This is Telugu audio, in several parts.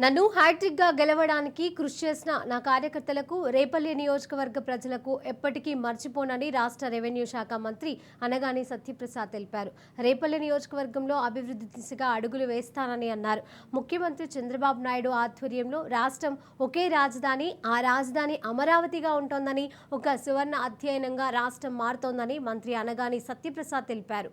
నన్ను హ్యాట్రిక్గా గెలవడానికి కృషి చేసిన నా కార్యకర్తలకు రేపల్లి నియోజకవర్గ ప్రజలకు ఎప్పటికీ మర్చిపోనని రాష్ట్ర రెవెన్యూ శాఖ మంత్రి అనగాని సత్యప్రసాద్ తెలిపారు. రేపల్లి నియోజకవర్గంలో అభివృద్ధి దిశగా అడుగులు వేస్తానని అన్నారు. ముఖ్యమంత్రి చంద్రబాబు నాయుడు ఆధ్వర్యంలో రాష్ట్రం ఒకే రాజధాని ఆ రాజధాని అమరావతిగా ఉంటోందని ఒక సువర్ణ అధ్యయనంగా రాష్ట్రం మారుతోందని మంత్రి అనగాని సత్యప్రసాద్ తెలిపారు.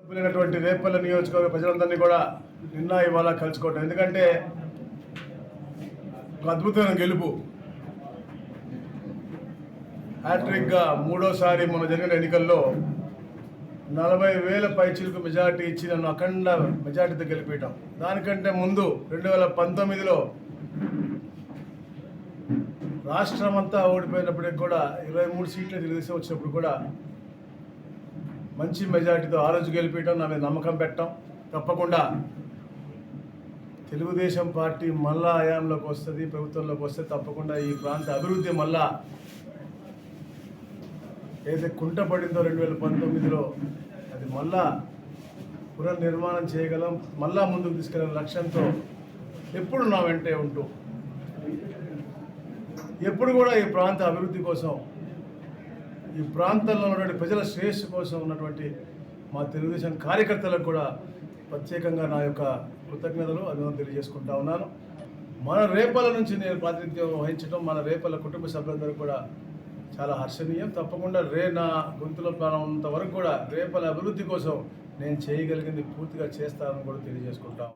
సభ్యులైనటువంటి రేపల్ల నియోజకవర్గ ప్రజలందరినీ కూడా నిన్న ఇవాళ కలుసుకోవటం. ఎందుకంటే ఒక అద్భుతమైన గెలుపు. హ్యాట్రిక్గా మూడోసారి మొన్న జరిగిన ఎన్నికల్లో నలభై వేల పైచిలకు మెజార్టీ ఇచ్చి నన్ను అఖండ మెజార్టీతో గెలిపేయటం దానికంటే ముందు రెండు వేల పంతొమ్మిదిలో రాష్ట్రం అంతా ఓడిపోయినప్పటికి కూడా ఇరవై మూడు సీట్లు తెలుగుదేశం వచ్చినప్పుడు కూడా మంచి మెజార్టీతో ఆ రోజు గెలిపించడం నా మీద నమ్మకం పెట్టడం తప్పకుండా తెలుగుదేశం పార్టీ మళ్ళా హయాంలోకి వస్తుంది ప్రభుత్వంలోకి వస్తే తప్పకుండా ఈ ప్రాంత అభివృద్ధి మళ్ళా ఏదైతే కుంటపడిందో రెండు వేల పంతొమ్మిదిలో అది మళ్ళా పునర్నిర్మాణం చేయగలం మళ్ళా ముందుకు తీసుకెళ్ళిన లక్ష్యంతో ఎప్పుడు నా వెంటే ఉంటూ ఎప్పుడు కూడా ఈ ప్రాంత అభివృద్ధి కోసం ఈ ప్రాంతంలో ఉన్నటువంటి ప్రజల శ్రేయస్సు కోసం ఉన్నటువంటి మా తెలుగుదేశం కార్యకర్తలకు కూడా ప్రత్యేకంగా నా యొక్క కృతజ్ఞతలు అభివృద్ధి తెలియజేసుకుంటా ఉన్నాను. మన రేపల నుంచి నేను ప్రాతినిధ్యం వహించడం మన రేపల కుటుంబ సభ్యులందరూ కూడా చాలా హర్షణీయం. తప్పకుండా రే నా గొంతులో ప్రాణం ఉన్నంత వరకు కూడా రేపల అభివృద్ధి కోసం నేను చేయగలిగింది పూర్తిగా చేస్తానని కూడా తెలియజేసుకుంటాం.